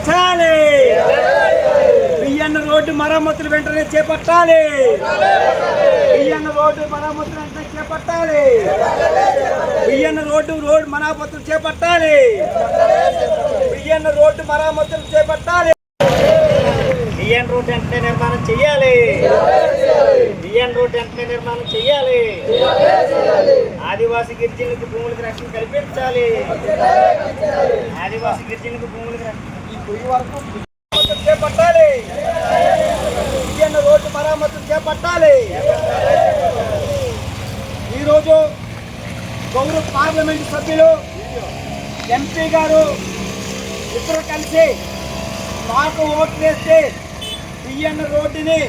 చేర్చాలి బియ్యన్న రోడ్డు మరమ్మతులు వెంటనే చేపట్టాలి. బియ్యన్న రోడ్డు మరమ్మతులు వెంటనే చేపట్టాలి. బియ్యన్న రోడ్డు రోడ్డు మరమ్మతులు చేపట్టాలి. బియ్యన్న రోడ్డు మరమ్మతులు చేపట్టాలి. డిఎన్ రోడ్ వెంటనే నిర్మాణం చేయాలి డిఎన్ రోడ్ వెంటనే నిర్మాణం చేయాలి ఆదివాసీ గిరిజనులకు భూములకు రక్షణ కల్పించాలి. ఆదివాసీ గిరిజనులకు భూములకు ఈ పొయ్యి వరకు చేపట్టాలి. డిఎన్ రోడ్డు మరమ్మతులు చేపట్టాలి. ఈరోజు గౌరవ పార్లమెంట్ సభ్యులు ఎంపీ గారు ఇద్దరు కలిసి మాకు ఓట్ వేస్తే బియ్యన్న రోడ్డుని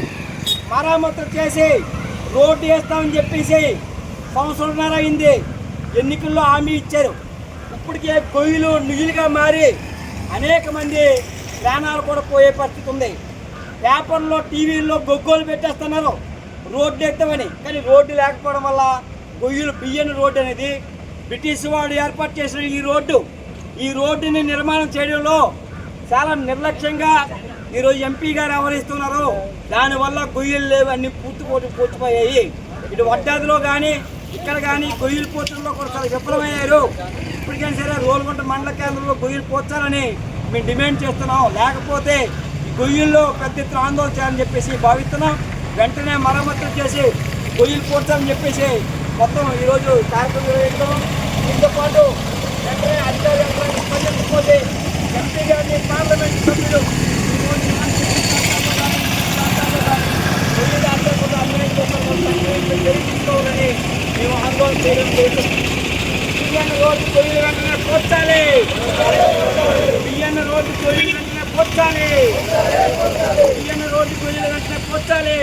మరామతులు చేసి రోడ్డు వేస్తామని చెప్పేసి సంవత్సరంన్నర అయింది. ఎన్నికల్లో హామీ ఇచ్చారు. ఇప్పటికే గొయ్యిలు నిధులుగా మారి అనేక మంది ప్రాణాలు కూడా పోయే పరిస్థితి ఉంది. పేపర్లో టీవీల్లో గొగ్గోలు పెట్టేస్తున్నారు. రోడ్డు ఎత్తామని. కానీ రోడ్డు లేకపోవడం వల్ల గొయ్యలు బియ్యని రోడ్డు అనేది బ్రిటిష్ వాడు ఏర్పాటు చేసిన ఈ రోడ్డు. ఈ రోడ్డుని నిర్మాణం చేయడంలో చాలా నిర్లక్ష్యంగా ఈరోజు ఎంపీ గారు వ్యవహరిస్తున్నారు దానివల్ల గొయ్యలు లేవు అన్ని పూర్తి పోటీ పూర్తిపోయాయి ఇటు వడ్డాదిలో కానీ ఇక్కడ కానీ గొయ్యలు పోతుల్లో కూడా చాలా విఫలమయ్యారు. ఇప్పటికైనా సరే రోల్గొండ మండల కేంద్రంలో గొయ్యలు పోర్చాలని మేము డిమాండ్ చేస్తున్నాం. లేకపోతే గొయ్యల్లో పెద్ద ఎత్తున ఆందోళన చేయాలని చెప్పేసి భావిస్తున్నాం. వెంటనే మరమ్మతులు చేసి గొయ్యలు పోర్చాలని చెప్పేసి మొత్తం ఈరోజు కార్యక్రమం నిర్వహించడం దీంతో పాటు వెంటనే అధికార పోతే స్పందించకపోతే ఎంపీ గారిని పార్లమెంట్ సభ్యులు ఈరోజు ఇలాంటి గొయ్యలు అందరూ కూడా అన్యాయం తెలుసుకోవాలని మేము ఆందోళన చేయడం లేదు. బియ్యాన్ని రోజు గొయ్యలు వెంటనే పోర్చాలి. బియ్యాన్ని రోజు గొయ్యలు వెంటనే పోర్చాలి. బియ్యాన్ని రోజు గొయ్యలు వెంటనే పోర్చాలి.